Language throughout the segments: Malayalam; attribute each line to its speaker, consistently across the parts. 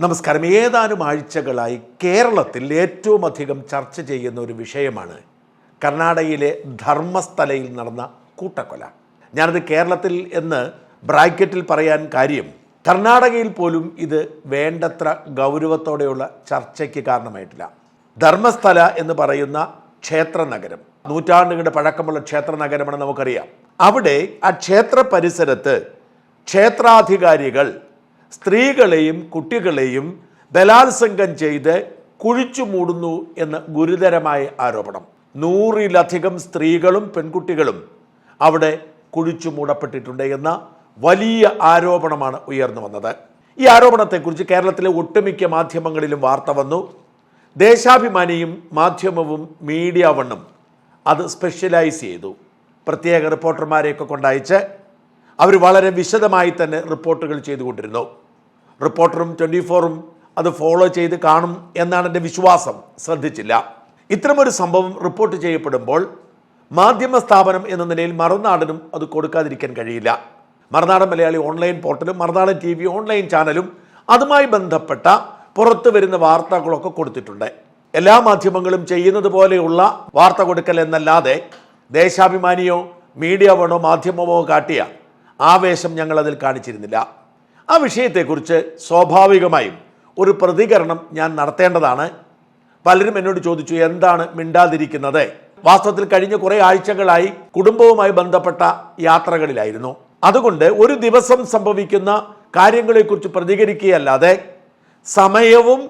Speaker 1: നമസ്കാരം. ഏതാനും ആഴ്ചകളായി കേരളത്തിൽ ഏറ്റവും അധികം ചർച്ച ചെയ്യുന്ന ഒരു വിഷയമാണ് കർണാടകയിലെ ധർമ്മസ്ഥലയിൽ നടന്ന കൂട്ടക്കൊല. ഞാനത് കേരളത്തിൽ എന്ന് ബ്രാക്കറ്റിൽ പറയാൻ കാര്യം കർണാടകയിൽ പോലും ഇത് വേണ്ടത്ര ഗൗരവത്തോടെയുള്ള ചർച്ചയ്ക്ക് കാരണമായിട്ടില്ല. ധർമ്മസ്ഥല എന്ന് പറയുന്ന ക്ഷേത്ര നഗരം നൂറ്റാണ്ടുകളുടെ പഴക്കമുള്ള ക്ഷേത്ര നഗരമാണ് നമുക്കറിയാം. അവിടെ ആ ക്ഷേത്ര പരിസരത്ത് ക്ഷേത്രാധികാരികൾ സ്ത്രീകളെയും കുട്ടികളെയും ബലാത്സംഗം ചെയ്ത് കുഴിച്ചു മൂടുന്നു എന്ന ഗുരുതരമായ ആരോപണം. നൂറിലധികം സ്ത്രീകളും പെൺകുട്ടികളും അവിടെ കുഴിച്ചു മൂടപ്പെട്ടിട്ടുണ്ട് എന്ന വലിയ ആരോപണമാണ് ഉയർന്നു വന്നത്. ഈ ആരോപണത്തെക്കുറിച്ച് കേരളത്തിലെ ഒട്ടുമിക്ക മാധ്യമങ്ങളിലും വാർത്ത വന്നു. ദേശാഭിമാനിയും മാധ്യമവും മീഡിയ വണ്ണും അത് സ്പെഷ്യലൈസ് ചെയ്തു. പ്രത്യേക റിപ്പോർട്ടർമാരെയൊക്കെ കൊണ്ടയച്ച് അവർ വളരെ വിശദമായി തന്നെ റിപ്പോർട്ടുകൾ ചെയ്തുകൊണ്ടിരുന്നു. റിപ്പോർട്ടറും ട്വന്റി ഫോറും അത് ഫോളോ ചെയ്ത് കാണും എന്നാണ് എന്റെ വിശ്വാസം. ശ്രദ്ധിച്ചില്ല. ഇത്തരമൊരു സംഭവം റിപ്പോർട്ട് ചെയ്യപ്പെടുമ്പോൾ മാധ്യമ സ്ഥാപനം എന്ന നിലയിൽ മറുനാടനും അത് കൊടുക്കാതിരിക്കാൻ കഴിയില്ല. മറുനാടൻ മലയാളി ഓൺലൈൻ പോർട്ടലും മറുനാടൻ ടി വി ഓൺലൈൻ ചാനലും അതുമായി ബന്ധപ്പെട്ട പുറത്തു വരുന്ന വാർത്തകളൊക്കെ കൊടുത്തിട്ടുണ്ട്. എല്ലാ മാധ്യമങ്ങളും ചെയ്യുന്നത് പോലെയുള്ള വാർത്ത കൊടുക്കൽ എന്നല്ലാതെ ദേശാഭിമാനിയോ മീഡിയ വേണോ മാധ്യമമോ കാട്ടിയ ആവേശം ഞങ്ങൾ അതിൽ കാണിച്ചിരുന്നില്ല. ആ വിഷയത്തെക്കുറിച്ച് സ്വാഭാവികമായും ഒരു പ്രതികരണം ഞാൻ നടത്തേണ്ടതാണ്. പലരും എന്നോട് ചോദിച്ചു എന്താണ് മിണ്ടാതിരിക്കുന്നത്? വാസ്തവത്തിൽ കഴിഞ്ഞ കുറേ ആഴ്ചകളായി കുടുംബവുമായി ബന്ധപ്പെട്ട യാത്രകളിലായിരുന്നു. അതുകൊണ്ട് ഒരു ദിവസം സംഭവിക്കുന്ന കാര്യങ്ങളെക്കുറിച്ച് പ്രതികരിക്കുകയല്ലാതെ സമയവും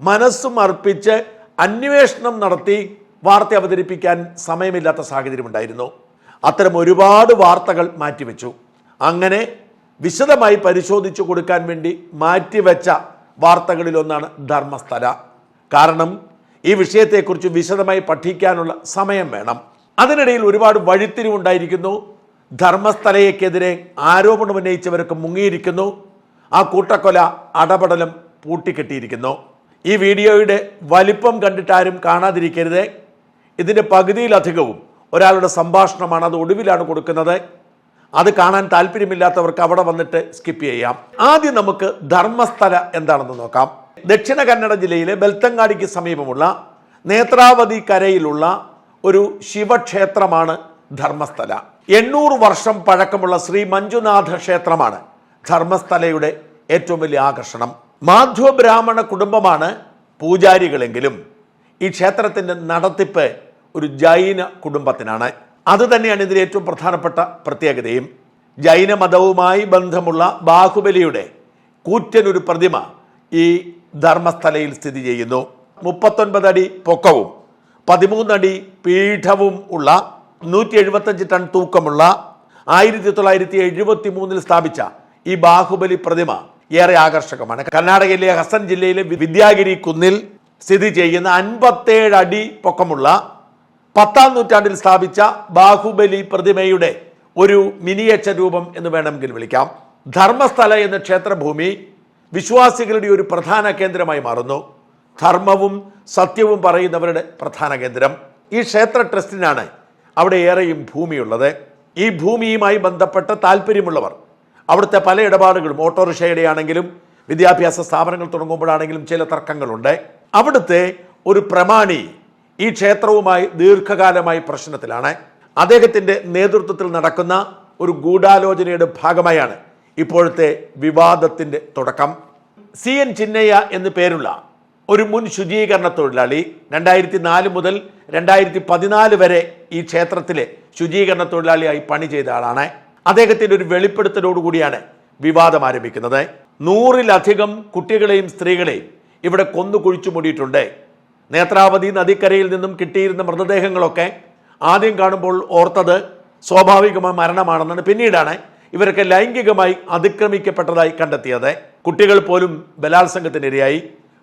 Speaker 1: മനസ്സും അർപ്പിച്ച് അന്വേഷണം നടത്തി വാർത്ത അവതരിപ്പിക്കാൻ സമയമില്ലാത്ത സാഹചര്യമുണ്ടായിരുന്നു. അത്തരം ഒരുപാട് വാർത്തകൾ മാറ്റിവെച്ചു. അങ്ങനെ വിശദമായി പരിശോധിച്ചു കൊടുക്കാൻ വേണ്ടി മാറ്റിവെച്ച വാർത്തകളിലൊന്നാണ് ധർമ്മസ്ഥല. കാരണം ഈ വിഷയത്തെക്കുറിച്ച് വിശദമായി പഠിക്കാനുള്ള സമയം വേണം. അതിനിടയിൽ ഒരുപാട് വഴിത്തിരിവുണ്ടായിരിക്കുന്നു. ധർമ്മസ്ഥലയ്ക്കെതിരെ ആരോപണം ഉന്നയിച്ചവരൊക്കെ മുങ്ങിയിരിക്കുന്നു. ആ കൂട്ടക്കൊല അടപടലം പൂട്ടിക്കെട്ടിയിരിക്കുന്നു. ഈ വീഡിയോയുടെ വലിപ്പം കണ്ടിട്ടാരും കാണാതിരിക്കരുത്. ഇതിന്റെ പകുതിയിലധികവും ഒരാളുടെ സംഭാഷണമാണ് അത് ഒടുവിലാണ് കൊടുക്കുന്നത്. അത് കാണാൻ താല്പര്യമില്ലാത്തവർക്ക് അവിടെ വന്നിട്ട് സ്കിപ്പ് ചെയ്യാം. ആദ്യം നമുക്ക് ധർമ്മസ്ഥല എന്താണെന്ന് നോക്കാം. ദക്ഷിണ കന്നഡ ജില്ലയിലെ ബെൽത്തങ്ങാടിക്ക് സമീപമുള്ള നേത്രാവതി കരയിലുള്ള ഒരു ശിവക്ഷേത്രമാണ് ധർമ്മസ്ഥല. എണ്ണൂറ് വർഷം പഴക്കമുള്ള ശ്രീ മഞ്ജുനാഥ ക്ഷേത്രമാണ് ധർമ്മസ്ഥലയുടെ ഏറ്റവും വലിയ ആകർഷണം. മാധ്വ ബ്രാഹ്മണ കുടുംബമാണ് പൂജാരികളെങ്കിലും ഈ ക്ഷേത്രത്തിന്റെ നടത്തിപ്പ് ഒരു ജൈന കുടുംബത്തിനാണ്. അത് തന്നെയാണ് ഇതിലെ ഏറ്റവും പ്രധാനപ്പെട്ട പ്രത്യേകതയും. ജൈന മതവുമായി ബന്ധമുള്ള ബാഹുബലിയുടെ കൂറ്റനൊരു പ്രതിമ ഈ ധർമ്മസ്ഥലയിൽ സ്ഥിതി ചെയ്യുന്നു. മുപ്പത്തൊൻപത് അടി പൊക്കവും പതിമൂന്നടി പീഠവും ഉള്ള നൂറ്റി എഴുപത്തഞ്ച് ടൺ തൂക്കമുള്ള ആയിരത്തി തൊള്ളായിരത്തി എഴുപത്തി മൂന്നിൽ സ്ഥാപിച്ച ഈ ബാഹുബലി പ്രതിമ ഏറെ ആകർഷകമാണ്. കർണാടകയിലെ ഹസൻ ജില്ലയിലെ വിദ്യാഗിരി കുന്നിൽ സ്ഥിതി ചെയ്യുന്ന അൻപത്തേഴ് അടി പൊക്കമുള്ള പത്താം നൂറ്റാണ്ടിൽ സ്ഥാപിച്ച ബാഹുബലി പ്രതിമയുടെ ഒരു മിനിയേച്ചർ രൂപം എന്ന് വേണമെങ്കിൽ വിളിക്കാം. ധർമ്മസ്ഥല എന്ന ക്ഷേത്രഭൂമി വിശ്വാസികളുടെ ഒരു പ്രധാന കേന്ദ്രമായി മാറുന്നു. ധർമ്മവും സത്യവും പറയുന്നവരുടെ പ്രധാന കേന്ദ്രം. ഈ ക്ഷേത്ര ട്രസ്റ്റിനാണ് അവിടെ ഏറെയും ഭൂമിയുള്ളത്. ഈ ഭൂമിയുമായി ബന്ധപ്പെട്ട താല്പര്യമുള്ളവർ അവിടുത്തെ പല ഇടപാടുകളും ഓട്ടോറിക്ഷയുടെ ആണെങ്കിലും വിദ്യാഭ്യാസ സ്ഥാപനങ്ങൾ തുടങ്ങുമ്പോഴാണെങ്കിലും ചില തർക്കങ്ങളുണ്ട്. അവിടുത്തെ ഒരു പ്രമാണി ഈ ക്ഷേത്രവുമായി ദീർഘകാലമായി പ്രശ്നത്തിലാണ്. അദ്ദേഹത്തിന്റെ നേതൃത്വത്തിൽ നടക്കുന്ന ഒരു ഗൂഢാലോചനയുടെ ഭാഗമായാണ് ഇപ്പോഴത്തെ വിവാദത്തിന്റെ തുടക്കം. സി എൻ ചിന്നയ്യ എന്നു പേരുള്ള ഒരു മുൻ ശുചീകരണ തൊഴിലാളി രണ്ടായിരത്തി നാല് മുതൽ രണ്ടായിരത്തി പതിനാല് വരെ ഈ ക്ഷേത്രത്തിലെ ശുചീകരണ തൊഴിലാളിയായി പണി ചെയ്ത ആളാണ്. അദ്ദേഹത്തിന്റെ ഒരു വെളിപ്പെടുത്തലോടുകൂടിയാണ് വിവാദം ആരംഭിക്കുന്നത്. നൂറിലധികം കുട്ടികളെയും സ്ത്രീകളെയും ഇവിടെ കൊന്നു കുഴിച്ചു മൂടിയിട്ടുണ്ട്. നേത്രാവതി നദിക്കരയിൽ നിന്നും കിട്ടിയിരുന്ന മൃതദേഹങ്ങളൊക്കെ ആദ്യം കാണുമ്പോൾ ഓർത്തത് സ്വാഭാവികമായ മരണമാണെന്നാണ് പിന്നീടാണ് ഇവരൊക്കെ ലൈംഗികമായി അതിക്രമിക്കപ്പെട്ടതായി കണ്ടെത്തിയത്. കുട്ടികൾ പോലും ബലാത്സംഗത്തിനിരയായി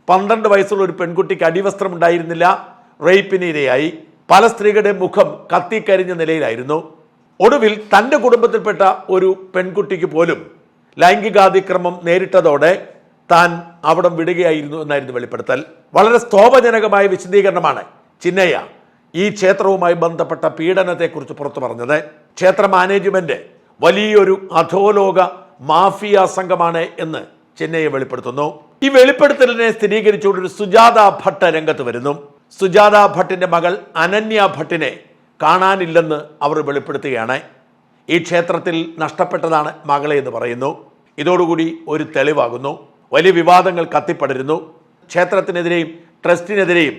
Speaker 1: പന്ത്രണ്ട് വയസ്സുള്ള ഒരു പെൺകുട്ടിക്ക് അടിവസ്ത്രം ഉണ്ടായിരുന്നില്ല റേപ്പിന് ഇരയായി. പല സ്ത്രീകളുടെ മുഖം കത്തിക്കരിഞ്ഞ നിലയിലായിരുന്നു. ഒടുവിൽ തന്റെ കുടുംബത്തിൽപ്പെട്ട ഒരു പെൺകുട്ടിക്ക് പോലും ലൈംഗികാതിക്രമം നേരിട്ടതോടെ താൻ അവിടം വിടുകയായിരുന്നു എന്നായിരുന്നു വെളിപ്പെടുത്തൽ. വളരെ സ്തോഭജനകമായ വിശദീകരണമാണ് ചിന്നയ്യ ഈ ക്ഷേത്രവുമായി ബന്ധപ്പെട്ട പീഡനത്തെക്കുറിച്ച് പുറത്തു പറഞ്ഞത്. ക്ഷേത്ര മാനേജ്മെന്റ് വലിയൊരു അധോലോക മാഫിയ സംഘമാണ് എന്ന് ചെന്നൈയെ വെളിപ്പെടുത്തുന്നു. ഈ വെളിപ്പെടുത്തലിനെ സ്ഥിരീകരിച്ചുകൊണ്ട് ഒരു സുജാത ഭട്ട് രംഗത്ത് വരുന്നു. സുജാത ഭട്ടിന്റെ മകൾ അനന്യ ഭട്ടിനെ കാണാനില്ലെന്ന് അവർ വെളിപ്പെടുത്തുകയാണ്. ഈ ക്ഷേത്രത്തിൽ നഷ്ടപ്പെട്ടതാണ് മകളെ എന്ന് പറയുന്നു. ഇതോടുകൂടി ഒരു തെളിവാകുന്നു. വലിയ വിവാദങ്ങൾ കത്തിപ്പടരുന്നു. ക്ഷേത്രത്തിനെതിരെയും ട്രസ്റ്റിനെതിരെയും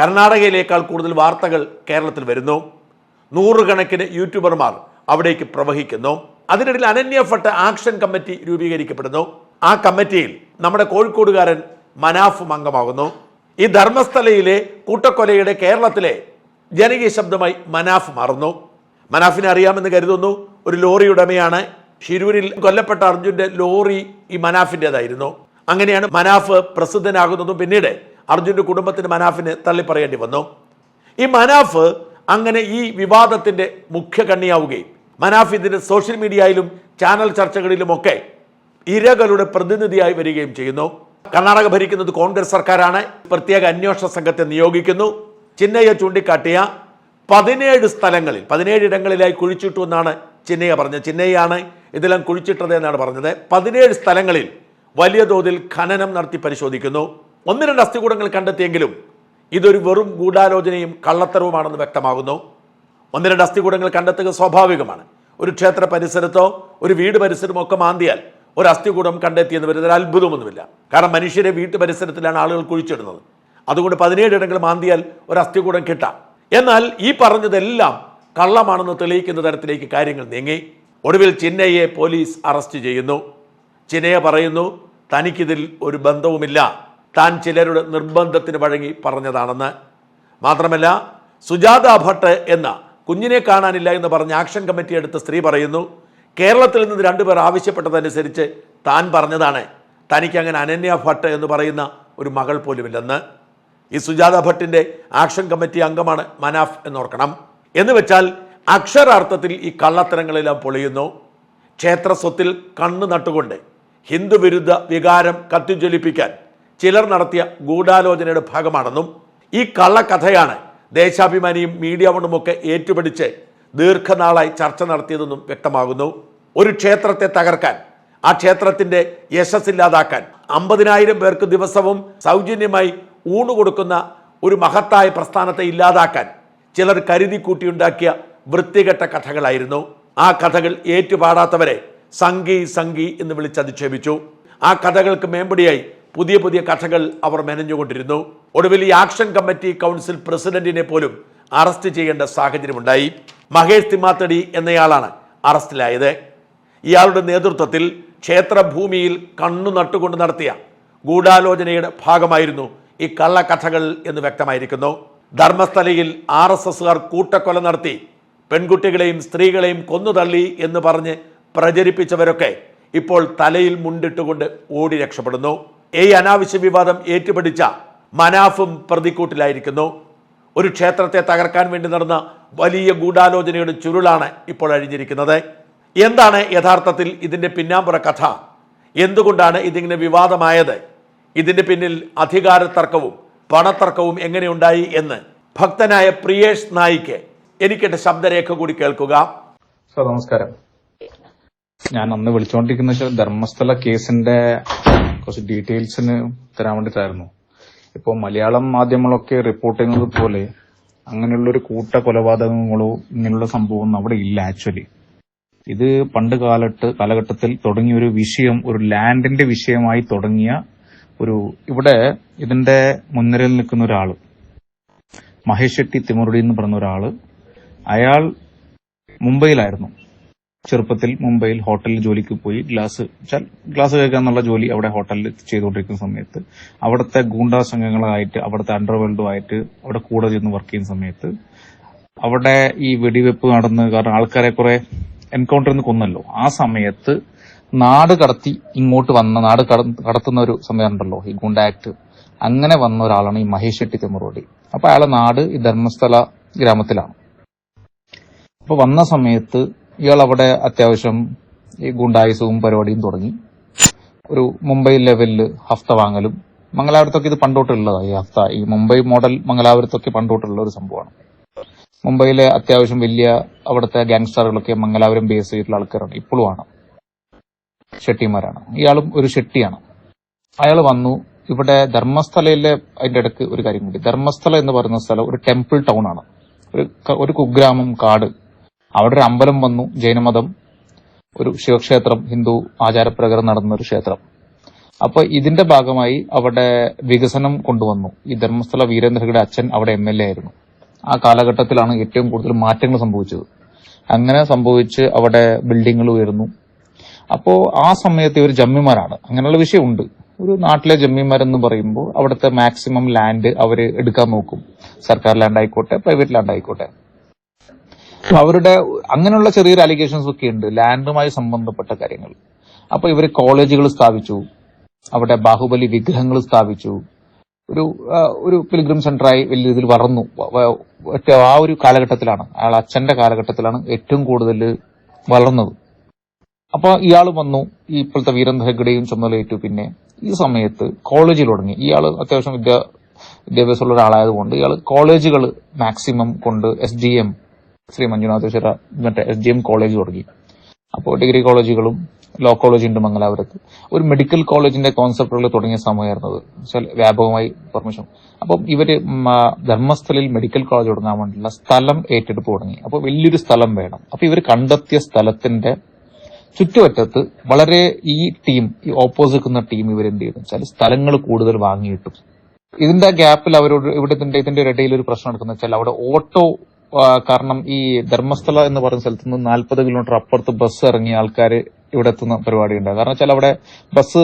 Speaker 1: കർണാടകയിലേക്കാൾ കൂടുതൽ വാർത്തകൾ കേരളത്തിൽ വരുന്നു. നൂറുകണക്കിന് യൂട്യൂബർമാർ അവിടേക്ക് പ്രവഹിക്കുന്നു. അതിനിടയിൽ അനന്യ ഭട്ട് ആക്ഷൻ കമ്മിറ്റി രൂപീകരിക്കപ്പെടുന്നു. ആ കമ്മിറ്റിയിൽ നമ്മുടെ കോഴിക്കോടുകാരൻ മനാഫും അംഗമാകുന്നു. ഈ ധർമ്മസ്ഥലയിലെ കൂട്ടക്കൊലയുടെ കേരളത്തിലെ ജനകീയ ശബ്ദമായി മനാഫ് മാറുന്നു. മനാഫിനെ അറിയാമെന്ന് കരുതുന്നു. ഒരു ലോറി ഉടമയാണ് ഷിരൂരിൽ കൊല്ലപ്പെട്ട അർജുന്റെ ലോറി ഈ മനാഫിന്റെതായിരുന്നു. അങ്ങനെയാണ് മനാഫ് പ്രസിദ്ധനാകുന്നതും പിന്നീട് അർജുന്റെ കുടുംബത്തിന് മനാഫിനെ തള്ളിപ്പറയേണ്ടി വന്നു. ഈ മനാഫ് അങ്ങനെ ഈ വിവാദത്തിന്റെ മുഖ്യ കണ്ണിയാവുകയും മനാഫ് ഇതിന്റെ സോഷ്യൽ മീഡിയയിലും ചാനൽ ചർച്ചകളിലുമൊക്കെ ഇരകളുടെ പ്രതിനിധിയായി വരികയും ചെയ്യുന്നു. കർണാടക ഭരിക്കുന്നത് കോൺഗ്രസ് സർക്കാരാണ്. പ്രത്യേക അന്വേഷണ സംഘത്തെ നിയോഗിക്കുന്നു. ചിന്നയ്യ ചൂണ്ടിക്കാട്ടിയ പതിനേഴ് സ്ഥലങ്ങളിൽ പതിനേഴ് ഇടങ്ങളിലായി കുഴിച്ചിട്ടു എന്നാണ് ചിന്നയ്യ പറഞ്ഞത്. ചിന്നയ്യാണ് ഇതെല്ലാം കുഴിച്ചിട്ടത് എന്നാണ് പറഞ്ഞത്. പതിനേഴ് സ്ഥലങ്ങളിൽ വലിയ തോതിൽ ഖനനം നടത്തി പരിശോധിക്കുന്നു. ഒന്ന് രണ്ട് അസ്ഥികൂടങ്ങൾ കണ്ടെത്തിയെങ്കിലും ഇതൊരു വെറും ഗൂഢാലോചനയും കള്ളത്തരവുമാണെന്ന് വ്യക്തമാകുന്നു. ഒന്ന് രണ്ട് അസ്ഥികൂടങ്ങൾ കണ്ടെത്തുക സ്വാഭാവികമാണ്. ഒരു ക്ഷേത്ര പരിസരത്തോ ഒരു വീട് പരിസരമോ ഒക്കെ മാന്തിയാൽ ഒരു അസ്ഥികൂടം കണ്ടെത്തിയെന്ന് വരുന്നതിൽ അത്ഭുതമൊന്നുമില്ല. കാരണം മനുഷ്യരെ വീട്ടു പരിസരത്തിലാണ് ആളുകൾ കുഴിച്ചിടുന്നത്. അതുകൊണ്ട് പതിനേഴ് ഇടങ്ങൾ മാന്തിയാൽ ഒരു അസ്ഥികൂടം കിട്ടാം. എന്നാൽ ഈ പറഞ്ഞതെല്ലാം കള്ളമാണെന്ന് തെളിയിക്കുന്ന തരത്തിലേക്ക് കാര്യങ്ങൾ നീങ്ങി. ഒടുവിൽ ചിന്നയെ പോലീസ് അറസ്റ്റ് ചെയ്യുന്നു. ചിന്നയ പറയുന്നു തനിക്കിതിൽ ഒരു ബന്ധവുമില്ല. താൻ ചിലരുടെ നിർബന്ധത്തിന് വഴങ്ങി പറഞ്ഞതാണെന്ന്. മാത്രമല്ല സുജാത ഭട്ട് എന്ന കുഞ്ഞിനെ കാണാനില്ല എന്ന് പറഞ്ഞ് ആക്ഷൻ കമ്മിറ്റി എടുത്ത സ്ത്രീ പറയുന്നു കേരളത്തിൽ നിന്ന് രണ്ടുപേർ ആവശ്യപ്പെട്ടതനുസരിച്ച് താൻ പറഞ്ഞതാണ്. തനിക്ക് അങ്ങനെ അനന്യ ഭട്ട് എന്ന് പറയുന്ന ഒരു മകൾ പോലുമില്ലെന്ന്. ഈ സുജാത ഭട്ടിന്റെ ആക്ഷൻ കമ്മിറ്റി അംഗമാണ് മനാഫ് എന്നോർക്കണം. എന്ന് വെച്ചാൽ അക്ഷരാർത്ഥത്തിൽ ഈ കള്ളത്തരങ്ങളെല്ലാം പൊളിയുന്നു. ക്ഷേത്ര സ്വത്തിൽ കണ്ണ് നട്ടുകൊണ്ട് ഹിന്ദു വിരുദ്ധ വികാരം കത്തിജ്വലിപ്പിക്കാൻ ചിലർ നടത്തിയ ഗൂഢാലോചനയുടെ ഭാഗമാണെന്നും ഈ കള്ളക്കഥയാണ് ദേശാഭിമാനിയും മീഡിയ വണ്ണുമൊക്കെ ഏറ്റുപിടിച്ച് ദീർഘനാളായി ചർച്ച നടത്തിയതെന്നും വ്യക്തമാകുന്നു. ഒരു ക്ഷേത്രത്തെ തകർക്കാൻ ആ ക്ഷേത്രത്തിന്റെ യശസ്സില്ലാതാക്കാൻ അമ്പതിനായിരം പേർക്ക് ദിവസവും സൗജന്യമായി ഊണ് കൊടുക്കുന്ന ഒരു മഹത്തായ പ്രസ്ഥാനത്തെ ഇല്ലാതാക്കാൻ ചിലർ കരുതി കൂട്ടിയുണ്ടാക്കിയ വൃത്തികെട്ട കഥകളായിരുന്നു. ആ കഥകൾ ഏറ്റുപാടാത്തവരെ സംഘി സംഗി എന്ന് വിളിച്ചധിക്ഷേപിച്ചു ആ കഥകൾക്ക് മേമ്പടിയായി പുതിയ പുതിയ കഥകൾ അവർ മെനഞ്ഞുകൊണ്ടിരുന്നു. ഒടുവിൽ ഈ ആക്ഷൻ കമ്മിറ്റി കൗൺസിൽ പ്രസിഡന്റിനെ പോലും അറസ്റ്റ് ചെയ്യേണ്ട സാഹചര്യമുണ്ടായി. മഹേഷ് തിമാത്തടി എന്നയാളാണ് അറസ്റ്റിലായത്. ഇയാളുടെ നേതൃത്വത്തിൽ ക്ഷേത്രഭൂമിയിൽ കണ്ണു നട്ടുകൊണ്ട് നടത്തിയ ഗൂഢാലോചനയുടെ ഭാഗമായിരുന്നു ഈ കള്ളക്കഥകൾ എന്ന് വ്യക്തമായിരിക്കുന്നു. ധർമ്മസ്ഥലയിൽ ആർ എസ് എസുകാർ കൂട്ടക്കൊല നടത്തി പെൺകുട്ടികളെയും സ്ത്രീകളെയും കൊന്നു തള്ളി എന്ന് പറഞ്ഞ് പ്രചരിപ്പിച്ചവരൊക്കെ ഇപ്പോൾ തലയിൽ മുണ്ടിട്ടുകൊണ്ട് ഓടി രക്ഷപ്പെടുന്നു. ഈ അനാവശ്യ വിവാദം ഏറ്റുപിടിച്ച മനാഫും പ്രതിക്കൂട്ടിലായിരിക്കുന്നു. ഒരു ക്ഷേത്രത്തെ തകർക്കാൻ വേണ്ടി നടന്ന വലിയ ഗൂഢാലോചനയുടെ ചുരുളാണ് ഇപ്പോൾ അഴിഞ്ഞിരിക്കുന്നത്. എന്താണ് യഥാർത്ഥത്തിൽ ഇതിന്റെ പിന്നാമ്പുറ കഥ? എന്തുകൊണ്ടാണ് ഇതിങ്ങനെ വിവാദമായത്? ഇതിന്റെ പിന്നിൽ അധികാര തർക്കവും പണത്തർക്കവും എങ്ങനെയുണ്ടായി എന്ന് ഭക്തനായ പ്രിയേഷ് നായിക്ക് എനിക്കെന്റെ ശബ്ദരേഖ കൂടി കേൾക്കുക.
Speaker 2: സർ നമസ്കാരം. ഞാൻ അന്ന് വിളിച്ചുകൊണ്ടിരിക്കുന്ന വെച്ചാൽ ധർമ്മസ്ഥല കേസിന്റെ കുറച്ച് ഡീറ്റെയിൽസിന് തരാൻ വേണ്ടിയിട്ടായിരുന്നു. ഇപ്പോൾ മലയാളം മാധ്യമങ്ങളൊക്കെ റിപ്പോർട്ട് ചെയ്യുന്നത് പോലെ അങ്ങനെയുള്ള ഒരു കൂട്ട കൊലപാതകങ്ങളോ ഇങ്ങനെയുള്ള സംഭവമൊന്നും അവിടെ ഇല്ല ആക്ച്വലി. ഇത് പണ്ട് കാലത്ത് കാലഘട്ടത്തിൽ തുടങ്ങിയ ഒരു വിഷയം ഒരു ലാൻഡിന്റെ വിഷയമായി തുടങ്ങിയ ഒരു ഇവിടെ ഇതിന്റെ മുൻനിരയിൽ നിൽക്കുന്ന ഒരാൾ മഹേഷ് ഷെട്ടി തിമുറുടി എന്ന് പറഞ്ഞ ഒരാൾ അയാൾ മുംബൈയിലായിരുന്നു. ചെറുപ്പത്തിൽ മുംബൈയിൽ ഹോട്ടലിൽ ജോലിക്ക് പോയി ഗ്ലാസ് ഗ്ലാസ് കേൾക്കുക എന്നുള്ള ജോലി അവിടെ ഹോട്ടലിൽ ചെയ്തുകൊണ്ടിരിക്കുന്ന സമയത്ത് അവിടുത്തെ ഗൂണ്ടാ സംഘങ്ങളായിട്ട് അവിടുത്തെ അണ്ടർവേൾഡുമായിട്ട് അവിടെ കൂടെ ചെന്ന് വർക്ക് ചെയ്യുന്ന സമയത്ത് അവിടെ ഈ വെടിവെപ്പ് നടന്ന് കാരണം ആൾക്കാരെ കുറെ എൻകൗണ്ടറിൽ നിന്ന് കൊന്നല്ലോ. ആ സമയത്ത് നാട് കടത്തി ഇങ്ങോട്ട് വന്ന നാട് കടത്തുന്ന ഒരു സമയം ഉണ്ടല്ലോ ഈ ഗുണ്ട ആക്ട്. അങ്ങനെ വന്ന ഒരാളാണ് ഈ മഹേഷ് ഷെട്ടി തെമ്മറോടി അപ്പൊ അയാളെ നാട് ഈ ധർമ്മസ്ഥല ഗ്രാമത്തിലാണ്. അപ്പൊ വന്ന സമയത്ത് ഇയാൾ അവിടെ അത്യാവശ്യം ഈ ഗുണ്ടായുസവും പരിപാടിയും തുടങ്ങി. ഒരു മുംബൈ ലെവലിൽ ഹഫ്ത വാങ്ങലും. മംഗലാപുരത്തൊക്കെ ഇത് പണ്ടോട്ടുള്ളതാണ് ഈ ഹഫ്ത. ഈ മുംബൈ മോഡൽ മംഗലാപുരത്തൊക്കെ പണ്ടോട്ടുള്ള ഒരു സംഭവമാണ്. മുംബൈയിലെ അത്യാവശ്യം വലിയ അവിടുത്തെ ഗാങ്സ്റ്ററുകളൊക്കെ മംഗലാപുരം ബേസ് ചെയ്തിട്ടുള്ള ആൾക്കാരാണ്. ഇപ്പോഴും ആണ്. ഷെട്ടിമാരാണ്. ഇയാളും ഒരു ഷെട്ടിയാണ്. അയാൾ വന്നു. ഇവിടെ ധർമ്മസ്ഥലയിലെ അതിന്റെ ഇടയ്ക്ക് ഒരു കാര്യം കൂടി. ധർമ്മസ്ഥല എന്ന് പറയുന്ന സ്ഥലം ഒരു ടെമ്പിൾ ടൗൺ ആണ്. ഒരു കുഗ്രാമം കാട്. അവിടെ ഒരു അമ്പലം വന്നു ജൈനമതം ഒരു ശിവക്ഷേത്രം ഹിന്ദു ആചാരപ്രകാരം നടന്ന ഒരു ക്ഷേത്രം. അപ്പൊ ഇതിന്റെ ഭാഗമായി അവിടെ വികസനം കൊണ്ടുവന്നു. ഈ ധർമ്മസ്ഥല വീരേന്ദ്രയുടെ അച്ഛൻ അവിടെ എം എൽ എ ആയിരുന്നു. ആ കാലഘട്ടത്തിലാണ് ഏറ്റവും കൂടുതൽ മാറ്റങ്ങൾ സംഭവിച്ചത്. അങ്ങനെ സംഭവിച്ച് അവിടെ ബിൽഡിങ്ങുകൾ ഉയരുന്നു അപ്പോ ആ സമയത്ത് ഇവർ ജമ്മിമാരാണ്. അങ്ങനെയുള്ള വിഷയമുണ്ട്. ഒരു നാട്ടിലെ ജമ്മിമാരെന്ന് പറയുമ്പോൾ അവിടുത്തെ മാക്സിമം ലാൻഡ് അവർ എടുക്കാൻ നോക്കും. സർക്കാർ ലാൻഡ് ആയിക്കോട്ടെ പ്രൈവറ്റ് ലാൻഡ് ആയിക്കോട്ടെ. അവരുടെ അങ്ങനെയുള്ള ചെറിയൊരു അലിഗേഷൻസ് ഒക്കെ ഉണ്ട്. ലാൻഡുമായി സംബന്ധപ്പെട്ട കാര്യങ്ങൾ. അപ്പൊ ഇവർ കോളേജുകൾ സ്ഥാപിച്ചു. അവിടെ ബാഹുബലി വിഗ്രഹങ്ങൾ സ്ഥാപിച്ചു. ഒരു ഒരു പിൽഗ്രിം സെന്ററായി വലിയ രീതിയിൽ വളർന്നു. ആ ഒരു കാലഘട്ടത്തിലാണ്. അയാൾ അച്ഛന്റെ കാലഘട്ടത്തിലാണ് ഏറ്റവും കൂടുതൽ വളർന്നത്. അപ്പൊ ഇയാൾ വന്നു. ഈ ഇപ്പോഴത്തെ വീരന്ധ ഹെഗ്ഡെയും ചുമതലയേറ്റു പിന്നെ ഈ സമയത്ത് കോളേജിൽ തുടങ്ങി. ഇയാൾ അത്യാവശ്യം വിദ്യാ വിദ്യാഭ്യാസമുള്ള ഒരാളായതുകൊണ്ട് ഇയാൾ കോളേജുകൾ മാക്സിമം കൊണ്ട് S D M Shri Manjunatheshwara മറ്റേ എസ് ഡി എം കോളേജ് തുടങ്ങി. അപ്പോൾ ഡിഗ്രി കോളേജുകളും ലോ കോളേജ് ഉണ്ട് മംഗലാപുരത്ത്. ഒരു മെഡിക്കൽ കോളേജിന്റെ കോൺസെപ്റ്റുകൾ തുടങ്ങിയ സമയമായിരുന്നു വെച്ചാൽ വ്യാപകമായി പെർമിഷൻ അപ്പം ഇവർ ധർമ്മസ്ഥലിൽ മെഡിക്കൽ കോളേജ് തുടങ്ങാൻ വേണ്ടിയുള്ള സ്ഥലം ഏറ്റെടുപ്പ് തുടങ്ങി. അപ്പോൾ വലിയൊരു സ്ഥലം വേണം. അപ്പൊ ഇവർ കണ്ടെത്തിയ സ്ഥലത്തിന്റെ ചുറ്റുവറ്റത്ത് വളരെ ഈ ടീം ഈ ഓപ്പോസിറ്റ് നിൽക്കുന്ന ടീം എന്ത് ചെയ്തു? വെച്ചാൽ സ്ഥലങ്ങൾ കൂടുതൽ വാങ്ങിയിട്ടും. ഇതിന്റെ ഗ്യാപ്പിൽ അവരോട് ഇവിടെ ഇതിന്റെ ഇതിന്റെ ഒരു ഇടയിൽ ഒരു പ്രശ്നം എടുക്കുന്ന വെച്ചാൽ അവിടെ ഓട്ടോ കാരണം ഈ ധർമ്മസ്ഥല എന്ന് പറയുന്ന സ്ഥലത്ത് നിന്ന് നാൽപ്പത് കിലോമീറ്റർ അപ്പുറത്ത് ബസ് ഇറങ്ങി ആൾക്കാർ ഇവിടെ എത്തുന്ന പരിപാടി ഉണ്ട് കാരണം വെച്ചാൽ അവിടെ ബസ്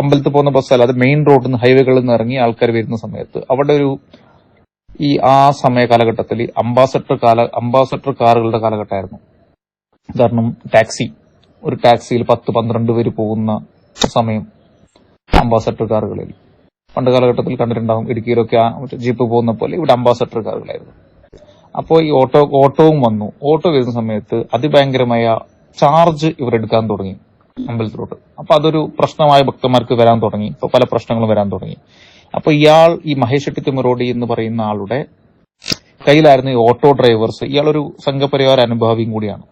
Speaker 2: അമ്പലത്തിൽ പോകുന്ന ബസ് അത് മെയിൻ റോഡിൽ നിന്ന് ഹൈവേകളിൽ നിന്ന് ഇറങ്ങി ആൾക്കാർ വരുന്ന സമയത്ത് അവിടെ ഒരു ഈ ആ സമയ കാലഘട്ടത്തിൽ അംബാസഡർ കാല അംബാസഡർ കാറുകളുടെ കാലഘട്ടമായിരുന്നു. കാരണം ടാക്സി. ഒരു ടാക്സിയിൽ പത്ത് പന്ത്രണ്ട് പേര് പോകുന്ന സമയം അംബാസഡർ കാറുകളിൽ. പണ്ട് കാലഘട്ടത്തിൽ കണ്ടിട്ടുണ്ടാകും ഇടുക്കിയിലൊക്കെ ആ ജീപ്പ് പോകുന്ന പോലെ ഇവിടെ അംബാസഡർ കാറുകളായിരുന്നു. അപ്പോൾ ഈ ഓട്ടോ ഓട്ടോവും വന്നു. ഓട്ടോ വരുന്ന സമയത്ത് അതിഭയങ്കരമായ ചാർജ് ഇവർ എടുക്കാൻ തുടങ്ങി അമ്പലത്തിലോട്ട്. അപ്പൊ അതൊരു പ്രശ്നമായ ഭക്തന്മാർക്ക് വരാൻ തുടങ്ങി. ഇപ്പൊ പല പ്രശ്നങ്ങളും വരാൻ തുടങ്ങി. അപ്പൊ ഇയാൾ ഈ മഹേഷ് ഷെട്ടി തിമറോഡി എന്ന് പറയുന്ന ആളുടെ കയ്യിലായിരുന്നു ഈ ഓട്ടോ ഡ്രൈവേഴ്സ്. ഇയാളൊരു സംഘപരിവാര അനുഭാവിയും കൂടിയാണ്.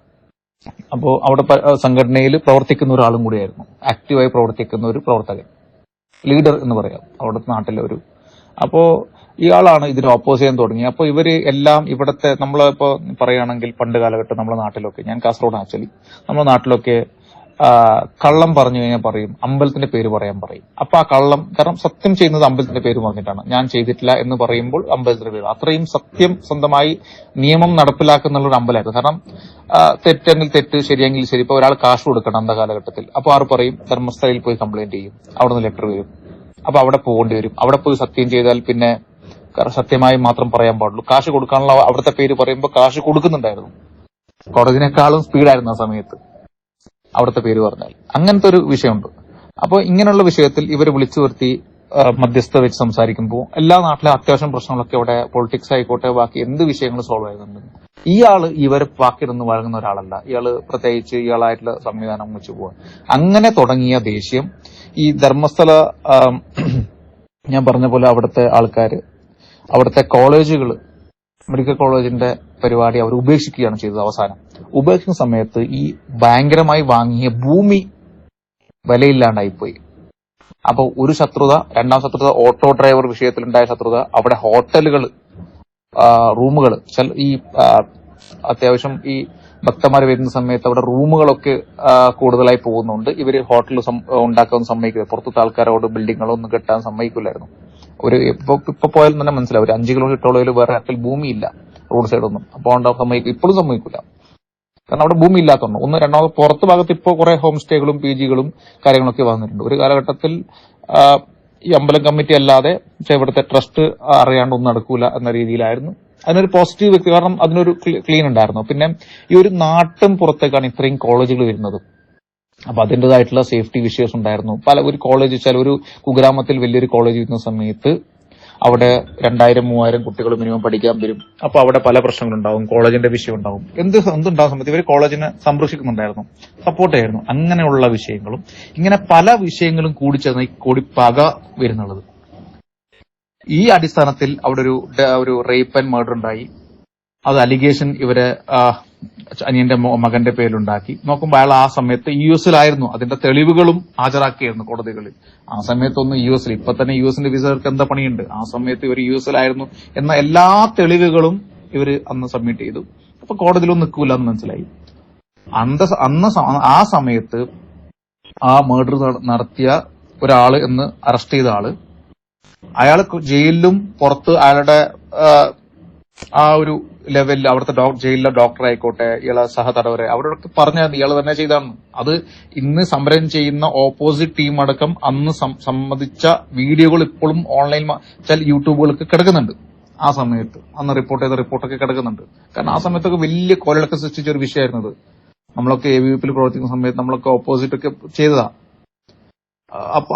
Speaker 2: അപ്പോൾ അവിടെ സംഘടനയിൽ പ്രവർത്തിക്കുന്ന ഒരാളും കൂടിയായിരുന്നു. ആക്റ്റീവായി പ്രവർത്തിക്കുന്ന ഒരു പ്രവർത്തകൻ. ലീഡർ എന്ന് പറയാം. അവിടുത്തെ നാട്ടിലെ ഒരു. അപ്പോ ഇയാളാണ് ഇതിന് ഓപ്പോസ് ചെയ്യാൻ തുടങ്ങി അപ്പൊ ഇവർ എല്ലാം ഇവിടത്തെ നമ്മളിപ്പോ പറയുകയാണെങ്കിൽ പണ്ട് കാലഘട്ടം നമ്മുടെ നാട്ടിലൊക്കെ ഞാൻ കാസർഗോഡ് ആക്ച്വലി നമ്മുടെ നാട്ടിലൊക്കെ കള്ളം പറഞ്ഞു കഴിഞ്ഞാൽ പറയും അമ്പലത്തിന്റെ പേര് പറയാൻ പറയും. അപ്പൊ ആ കള്ളം കാരണം സത്യം ചെയ്യുന്നത് അമ്പലത്തിന്റെ പേര് പറഞ്ഞിട്ടാണ്. ഞാൻ ചെയ്തിട്ടില്ല എന്ന് പറയുമ്പോൾ അമ്പലത്തിന്റെ പേര്. അത്രയും സത്യം സ്വന്തമായി നിയമം നടപ്പിലാക്കുന്ന ഒരു അമ്പലമായിരുന്നു. കാരണം തെറ്റെങ്കിൽ തെറ്റ് ശരിയെങ്കിൽ ശരി. ഇപ്പൊ ഒരാൾ കാശ് കൊടുക്കണം അന്ത കാലഘട്ടത്തിൽ. അപ്പൊ ആർ പറയും? ധർമ്മസ്ഥലയിൽ പോയി കംപ്ലൈന്റ് ചെയ്യും. അവിടെ നിന്ന് ലെറ്റർ വരും. അപ്പൊ അവിടെ പോകേണ്ടി വരും. അവിടെ പോയി സത്യം ചെയ്താൽ പിന്നെ സത്യമായി മാത്രം പറയാൻ പാടുള്ളൂ. കാശ് കൊടുക്കാനുള്ള അവിടുത്തെ പേര് പറയുമ്പോൾ കാശ് കൊടുക്കുന്നുണ്ടായിരുന്നു. കോടതിനേക്കാളും സ്പീഡായിരുന്നു ആ സമയത്ത് അവിടുത്തെ പേര് പറഞ്ഞാൽ. അങ്ങനത്തെ ഒരു വിഷയമുണ്ട്. അപ്പോൾ ഇങ്ങനെയുള്ള വിഷയത്തിൽ ഇവർ വിളിച്ചു വരുത്തി മധ്യസ്ഥത മധ്യസ്ഥ വെച്ച് സംസാരിക്കുമ്പോൾ എല്ലാ നാട്ടിലെ അത്യാവശ്യം പ്രശ്നങ്ങളൊക്കെ ഇവിടെ പൊളിറ്റിക്സ് ആയിക്കോട്ടെ ബാക്കി എന്ത് വിഷയങ്ങൾ സോൾവ് ചെയ്യുന്നുണ്ട് ഇയാൾ ഇവരെ വാക്കിടുന്ന് വഴങ്ങുന്ന ഒരാളല്ല. ഇയാൾ പ്രത്യേകിച്ച് ഇയാളായിട്ടുള്ള സംവിധാനം വെച്ച് പോവാൻ അങ്ങനെ തുടങ്ങിയ ദേഷ്യം ഈ ധർമ്മസ്ഥല ഞാൻ പറഞ്ഞ പോലെ അവിടുത്തെ ആൾക്കാര് അവിടുത്തെ കോളേജുകൾ മെഡിക്കൽ കോളേജിന്റെ പരിപാടി അവർ ഉപേക്ഷിക്കുകയാണ് ചെയ്തത് അവസാനം. ഉപേക്ഷിക്കുന്ന സമയത്ത് ഈ ഭയങ്കരമായി വാങ്ങിയ ഭൂമി വിലയില്ലാണ്ടായിപ്പോയി. അപ്പൊ ഒരു ശത്രുത രണ്ടാം ശത്രുത ഓട്ടോ ഡ്രൈവർ വിഷയത്തിലുണ്ടായ ശത്രുത അവിടെ ഹോട്ടലുകൾ റൂമുകൾ ഈ അത്യാവശ്യം ഈ ഭക്തന്മാർ വരുന്ന സമയത്ത് അവിടെ റൂമുകളൊക്കെ കൂടുതലായി പോകുന്നുണ്ട്. ഇവർ ഹോട്ടൽ ഉണ്ടാക്കാൻ സമ്മതിക്കില്ല. പുറത്തത്തെ ആൾക്കാരോട് ബിൽഡിങ്ങുകളൊന്നും കെട്ടാൻ സമ്മതിക്കില്ലായിരുന്നു. ഒരു ഇപ്പൊ ഇപ്പൊ പോയാൽ തന്നെ മനസ്സിലാവും. ഒരു അഞ്ച് കിലോമീറ്ററോളം വേറെ ആർക്കും ഭൂമിയില്ല. റോഡ് സൈഡൊന്നും അപ്പോൾ ഉണ്ടാവും സമ്മതിക്കും ഇപ്പോഴും സമ്മതിക്കില്ല കാരണം അവിടെ ഭൂമി ഇല്ലാത്തതുകൊണ്ട് ഒന്ന് രണ്ടാമത് പുറത്ത് ഭാഗത്ത് ഇപ്പോൾ കുറെ ഹോം സ്റ്റേകളും പി ജികളും കാര്യങ്ങളൊക്കെ വന്നിട്ടുണ്ട്. ഒരു കാലഘട്ടത്തിൽ ഈ അമ്പലം കമ്മിറ്റി അല്ലാതെ പക്ഷേ ഇവിടുത്തെ ട്രസ്റ്റ് അറിയാണ്ട് ഒന്നും നടക്കൂല എന്ന രീതിയിലായിരുന്നു. അതിനൊരു പോസിറ്റീവ് വ്യക്തി കാരണം അതിനൊരു ക്ലീൻ ഉണ്ടായിരുന്നു. പിന്നെ ഈ ഒരു നാട്ടും പുറത്തേക്കാണ് ഇത്രയും കോളേജുകൾ വരുന്നത്. അപ്പൊ അതിന്റെതായിട്ടുള്ള സേഫ്റ്റി വിഷയസ് ഉണ്ടായിരുന്നു. പല ഒരു കോളേജ് വെച്ചാൽ ഒരു കുഗ്രാമത്തിൽ വലിയൊരു കോളേജ് വരുന്ന സമയത്ത് അവിടെ രണ്ടായിരം മൂവായിരം കുട്ടികൾ മിനിമം പഠിക്കാൻ വരും. അപ്പൊ അവിടെ പല പ്രശ്നങ്ങളുണ്ടാവും കോളേജിന്റെ വിഷയം ഉണ്ടാവും. എന്ത് എന്തുണ്ടാകുന്ന സമയത്ത്? ഇവർ കോളേജിനെ സംരക്ഷിക്കുന്നുണ്ടായിരുന്നു സപ്പോർട്ട് ചെയ്യായിരുന്നു അങ്ങനെയുള്ള വിഷയങ്ങളും ഇങ്ങനെ പല വിഷയങ്ങളും കൂടി ചേർന്ന് ഈ കൂടി പക വരുന്നുള്ളത്. ഈ അടിസ്ഥാനത്തിൽ അവിടെ ഒരു ഒരു റേപ്പ് ആൻഡ് മർഡർ ഉണ്ടായി. അത് അലിഗേഷൻ ഇവരെ അനിയന്റെ മകന്റെ പേരിലുണ്ടാക്കി. നോക്കുമ്പോൾ അയാൾ ആ സമയത്ത് യു എസിലായിരുന്നു. അതിന്റെ തെളിവുകളും ഹാജരാക്കിയായിരുന്നു കോടതികളിൽ. ആ സമയത്തൊന്നും യു എസിൽ ഇപ്പൊ തന്നെ യു എസിന്റെ വിസർക്ക് എന്താ പണിയുണ്ട്? ആ സമയത്ത് ഇവർ യു എസിലായിരുന്നു എന്ന എല്ലാ തെളിവുകളും ഇവർ അന്ന് സബ്മിറ്റ് ചെയ്തു. അപ്പൊ കോടതിയിലൊന്നും നിൽക്കൂല എന്ന് മനസ്സിലായി. അന്ത അന്ന് ആ സമയത്ത് ആ മർഡർ നടത്തിയ ഒരാൾ എന്ന് അറസ്റ്റ് ചെയ്ത ആൾ അയാൾ ജയിലിലും പുറത്ത് അയാളുടെ ആ ഒരു ലെവലിൽ അവിടുത്തെ ജയിലിലെ ഡോക്ടർ ആയിക്കോട്ടെ ഇയാളെ സഹതടവരെ അവരോടൊക്കെ പറഞ്ഞ ഇയാൾ തന്നെ ചെയ്താണ് അത് ഇന്ന് സമരം ചെയ്യുന്ന ഓപ്പോസിറ്റ് ടീം അടക്കം അന്ന് സംബന്ധിച്ച വീഡിയോകൾ ഇപ്പോഴും ഓൺലൈൻ യൂട്യൂബുകൾക്ക് കിടക്കുന്നുണ്ട്. ആ സമയത്ത് അന്ന് റിപ്പോർട്ട് ചെയ്ത റിപ്പോർട്ടൊക്കെ കിടക്കുന്നുണ്ട്. കാരണം ആ സമയത്തൊക്കെ വലിയ കോലൊക്കെ സൃഷ്ടിച്ച ഒരു വിഷയമായിരുന്നു അത്. നമ്മളൊക്കെ എ വി പ്രവർത്തിക്കുന്ന സമയത്ത് നമ്മളൊക്കെ ഓപ്പോസിറ്റ് ഒക്കെ ചെയ്തതാ. അപ്പൊ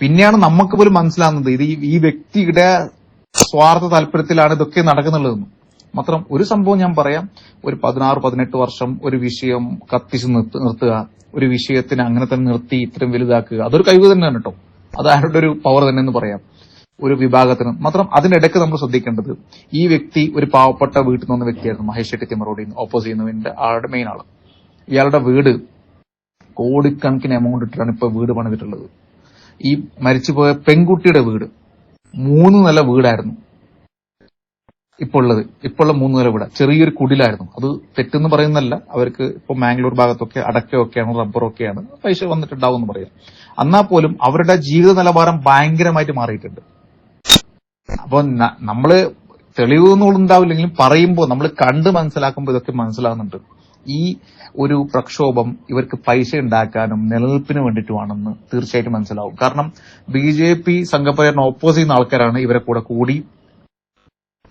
Speaker 2: പിന്നെയാണ് നമുക്ക് പോലും മനസ്സിലാകുന്നത് ഇത് ഈ വ്യക്തിയുടെ സ്വാർത്ഥ താല്പര്യത്തിലാണ് ഇതൊക്കെ നടക്കുന്നുള്ളതെന്ന്. മാത്രം ഒരു സംഭവം ഞാൻ പറയാം. ഒരു പതിനാറ് പതിനെട്ട് വർഷം ഒരു വിഷയം കത്തിച്ച് നിർത്ത- നിർത്തുക ഒരു വിഷയത്തിന് അങ്ങനെ തന്നെ നിർത്തി ഇത്രയും വലുതാക്കുക അതൊരു കഴിവ് തന്നെയാണ് കേട്ടോ. അത് ആരുടെ ഒരു പവർ തന്നെ എന്ന് പറയാം. ഒരു വിഭാഗത്തിന് മാത്രം അതിനിടയ്ക്ക് നമ്മൾ ശ്രദ്ധിക്കേണ്ടത് ഈ വ്യക്തി ഒരു പാവപ്പെട്ട വീട്ടിൽ നിന്ന് വ്യക്തിയായിരുന്നു മഹേഷ് ഷെട്ടി തിമറോടി ഓപ്പോസ് ചെയ്യുന്നതിന്റെ ആളുടെ മെയിൻ ആൾ. ഇയാളുടെ വീട് കോടിക്കണക്കിന് എമൗണ്ട് ഇട്ടിട്ടാണ് ഇപ്പൊ വീട് പണിതിട്ടുള്ളത്. ഈ മരിച്ചുപോയ പെൺകുട്ടിയുടെ വീട് മൂന്ന് നില വീടായിരുന്നു. ഇപ്പോൾ ഉള്ളത് ഇപ്പോഴുള്ള മൂന്ന് നില വീട്. ചെറിയൊരു കുടിലായിരുന്നു. അത് തെറ്റെന്ന് പറയുന്നല്ല അവർക്ക് ഇപ്പൊ മാംഗ്ലൂർ ഭാഗത്തൊക്കെ അടക്കയൊക്കെയാണ് റബ്ബറൊക്കെയാണ് പൈസ വന്നിട്ടുണ്ടാവും എന്ന് പറയാം. എന്നാൽ പോലും അവരുടെ ജീവിത നിലവാരം ഭയങ്കരമായിട്ട് മാറിയിട്ടുണ്ട്. അപ്പൊ ന- നമ്മൾ തെളിവൊന്നും ഉണ്ടാവില്ലെങ്കിലും പറയുമ്പോൾ നമ്മൾ കണ്ട് മനസ്സിലാക്കുമ്പോൾ ഇതൊക്കെ മനസ്സിലാകുന്നുണ്ട് ഈ ഒരു പ്രക്ഷോഭം ഇവർക്ക് പൈസ ഉണ്ടാക്കാനും നിലനിൽപ്പിന് വേണ്ടിയിട്ടുമാണെന്ന് തീർച്ചയായിട്ടും മനസ്സിലാവും. കാരണം ബി ജെ പി സംഘപരിവാറിന് ഓപ്പോസ് ചെയ്യുന്ന ആൾക്കാരാണ് ഇവരെ കൂടെ കൂടി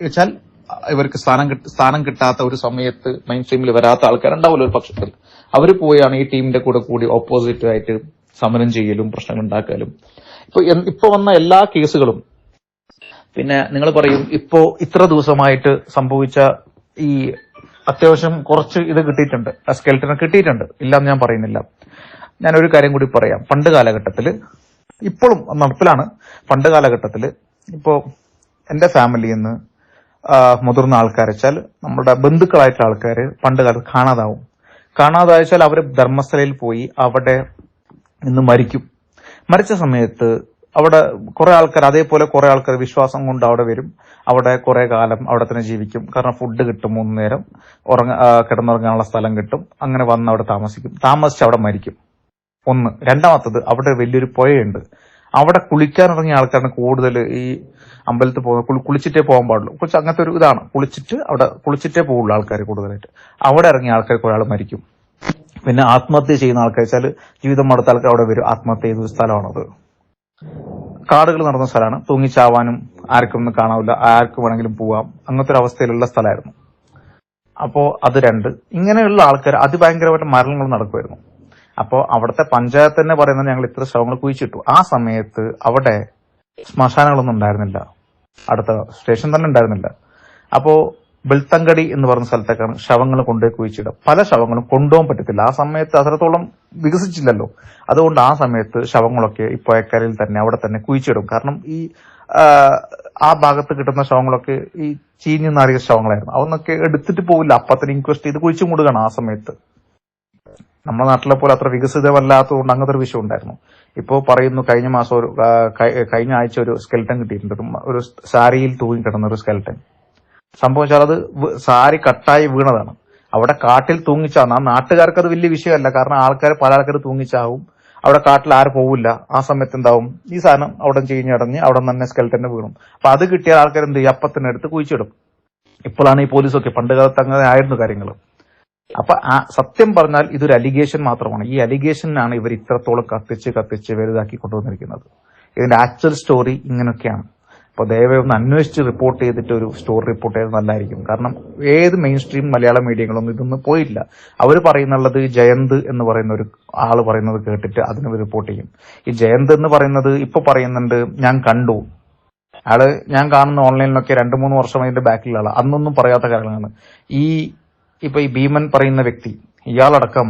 Speaker 2: വെച്ചാൽ ഇവർക്ക് സ്ഥാനം സ്ഥാനം കിട്ടാത്ത ഒരു സമയത്ത് മെയിൻ സ്ട്രീമിൽ വരാത്ത ആൾക്കാരുണ്ടാവുമല്ലോ ഒരു പക്ഷത്തിൽ. അവർ പോയാണ് ഈ ടീമിന്റെ കൂടെ കൂടി ഓപ്പോസിറ്റ് ആയിട്ട് സമരം ചെയ്യലും പ്രശ്നങ്ങൾ ഉണ്ടാക്കലും. ഇപ്പൊ ഇപ്പൊ വന്ന എല്ലാ കേസുകളും പിന്നെ നിങ്ങൾ പറയും ഇപ്പോ ഇത്ര ദിവസമായിട്ട് സംഭവിച്ച ഈ അത്യാവശ്യം കുറച്ച് ഇത് കിട്ടിയിട്ടുണ്ട്. സ്കെൽറ്റനെ കിട്ടിയിട്ടുണ്ട്. ഇല്ലാന്ന് ഞാൻ പറയുന്നില്ല. ഞാൻ ഒരു കാര്യം കൂടി പറയാം. പണ്ട് കാലഘട്ടത്തിൽ ഇപ്പോഴും നടപ്പിലാണ്. പണ്ട് കാലഘട്ടത്തിൽ ഇപ്പോ എന്റെ ഫാമിലിയിൽ നിന്ന് മുതിർന്ന ആൾക്കാർ വെച്ചാൽ നമ്മുടെ ബന്ധുക്കളായിട്ടുള്ള ആൾക്കാർ പണ്ട് കാലത്ത് കാണാതാവും. കാണാതായച്ചാൽ അവർ ധർമ്മസ്ഥലയിൽ പോയി അവിടെ നിന്ന് മരിക്കും. മരിച്ച സമയത്ത് അവിടെ കുറെ ആൾക്കാർ അതേപോലെ കുറെ ആൾക്കാർ വിശ്വാസം കൊണ്ട് അവിടെ വരും. അവിടെ കുറെ കാലം അവിടെ തന്നെ ജീവിക്കും. കാരണം ഫുഡ് കിട്ടും മൂന്ന് നേരം. ഉറങ്ങ കിടന്നുറങ്ങാനുള്ള സ്ഥലം കിട്ടും. അങ്ങനെ വന്ന് അവിടെ താമസിക്കും. താമസിച്ച് അവിടെ മരിക്കും. ഒന്ന്. രണ്ടാമത്തത് അവിടെ വലിയൊരു പുഴയുണ്ട്. അവിടെ കുളിക്കാൻ കുളിക്കാനിറങ്ങിയ ആൾക്കാരാണ് കൂടുതൽ ഈ അമ്പലത്തിൽ പോകുന്നത്. കുളിച്ചിട്ടേ പോകാൻ പാടുള്ളൂ. കുറച്ച് അങ്ങനത്തെ ഒരു ഇതാണ്. കുളിച്ചിട്ട് അവിടെ കുളിച്ചിട്ടേ പോകുള്ളൂ ആൾക്കാർ കൂടുതലായിട്ട്. അവിടെ ഇറങ്ങിയ ആൾക്കാർ കുറെ ആൾ മരിക്കും. പിന്നെ ആത്മഹത്യ ചെയ്യുന്ന ആൾക്കാർ വെച്ചാൽ ജീവിതം മടുത്ത ആൾക്കാർ അവിടെ വരും. ആത്മഹത്യ ചെയ്ത സ്ഥലമാണത്. കാടുകൾ നടന്ന സ്ഥലമാണ്. തൂങ്ങിച്ചാവാനും ആർക്കും ഒന്നും കാണാവില്ല ആർക്ക് വേണമെങ്കിലും പോവാം. അങ്ങനത്തെ ഒരു അവസ്ഥയിലുള്ള സ്ഥലമായിരുന്നു. അപ്പോ അത് രണ്ട്. ഇങ്ങനെയുള്ള ആൾക്കാർ അതിഭയങ്കരമായിട്ട് മരണങ്ങൾ നടക്കുമായിരുന്നു അപ്പോൾ അവിടുത്തെ പഞ്ചായത്ത് തന്നെ പറയുന്നത് ഞങ്ങൾ ഇത്ര ശവങ്ങൾ കുഴിച്ചിട്ടു. ആ സമയത്ത് അവിടെ ശ്മശാനങ്ങളൊന്നും ഉണ്ടായിരുന്നില്ല. അടുത്ത സ്റ്റേഷൻ തന്നെ ഉണ്ടായിരുന്നില്ല. അപ്പോ വെളുത്തങ്കടി എന്ന് പറഞ്ഞ സ്ഥലത്തേക്കാണ് ശവങ്ങൾ കൊണ്ടുപോയി കുഴിച്ചിടുക. പല ശവങ്ങളും കൊണ്ടുപോകാൻ പറ്റത്തില്ല. ആ സമയത്ത് അത്രത്തോളം വികസിച്ചില്ലല്ലോ. അതുകൊണ്ട് ആ സമയത്ത് ശവങ്ങളൊക്കെ ഈ പുഴക്കരയിൽ തന്നെ അവിടെ തന്നെ കുഴിച്ചിടും. കാരണം ഈ ആ, ആ ഭാഗത്ത് കിട്ടുന്ന ശവങ്ങളൊക്കെ ഈ ചീഞ്ഞു നാറിയ ശവങ്ങളായിരുന്നു. അതൊന്നൊക്കെ എടുത്തിട്ട് പോവില്ല. അപ്പത്തിന് ഇൻക്വസ്റ്റ് ചെയ്ത് കുഴിച്ചു മൂടുകയാണ് ആ സമയത്ത്. നമ്മുടെ നാട്ടിലെ പോലെ അത്ര വികസിതമല്ലാത്തതുകൊണ്ട് അങ്ങനത്തെ ഒരു വിഷയം ഉണ്ടായിരുന്നു. ഇപ്പോൾ പറയുന്നു കഴിഞ്ഞ മാസം ഒരു കഴിഞ്ഞ ആഴ്ച ഒരു സ്കെൽട്ടൻ കിട്ടിയിട്ടുണ്ട്. ഒരു സാരിയിൽ തൂങ്ങി കിടന്ന ഒരു സ്കെൽട്ടൻ സംഭവം വെച്ചാൽ അത് സാരി കട്ടായി വീണതാണ്. അവിടെ കാട്ടിൽ തൂങ്ങിച്ചാണ് ആ നാട്ടുകാർക്ക് അത് വലിയ വിഷയമല്ല. കാരണം ആൾക്കാർ പല ആൾക്കാർ തൂങ്ങിച്ചാവും. അവിടെ കാട്ടിൽ ആരും പോവില്ല. ആ സമയത്ത് എന്താവും? ഈ സാധനം അവിടെ ചീഞ്ഞടഞ്ഞ് അവിടെ തന്നെ സ്കെൽട്ടന്റെ വീണു. അപ്പൊ അത് കിട്ടിയ ആൾക്കാർ എന്ത് ചെയ്യും? അപ്പത്തിനടുത്ത് കുഴിച്ചിടും. ഇപ്പോഴാണ് ഈ പോലീസൊക്കെ പണ്ട് കാലത്ത് അങ്ങനെ ആയിരുന്നു കാര്യങ്ങൾ അപ്പൊ ആ സത്യം പറഞ്ഞാൽ ഇതൊരു അലിഗേഷൻ മാത്രമാണ്. ഈ അലിഗേഷനാണ് ഇവർ ഇത്രത്തോളം കത്തിച്ച് കത്തിച്ച് വലുതാക്കി കൊണ്ടുവന്നിരിക്കുന്നത്. ഇതിന്റെ ആക്ച്വൽ സ്റ്റോറി ഇങ്ങനെയൊക്കെയാണ് അപ്പൊ ദയവായി ഒന്ന് അന്വേഷിച്ച് റിപ്പോർട്ട് ചെയ്തിട്ട് ഒരു സ്റ്റോറി റിപ്പോർട്ട് ചെയ്ത് നല്ലതായിരിക്കും കാരണം ഏത് മെയിൻ സ്ട്രീം മലയാള മീഡിയകളൊന്നും ഇതൊന്നും പോയില്ല. അവർ പറയുന്നുള്ളത് ജയന്ത് എന്ന് പറയുന്ന ഒരു ആൾ പറയുന്നത് കേട്ടിട്ട് അതിന് റിപ്പോർട്ട് ചെയ്യും. ഈ ജയന്ത് എന്ന് പറയുന്നത് ഇപ്പൊ പറയുന്നുണ്ട് ഞാൻ കണ്ടു. ആൾ ഞാൻ കാണുന്ന ഓൺലൈനിലൊക്കെ രണ്ടു മൂന്ന് വർഷം അതിന്റെ ബാക്കിലുള്ള അന്നൊന്നും പറയാത്ത കാര്യങ്ങളാണ്. ഈ ഇപ്പൊ ഈ ഭീമൻ പറയുന്ന വ്യക്തി ഇയാളടക്കം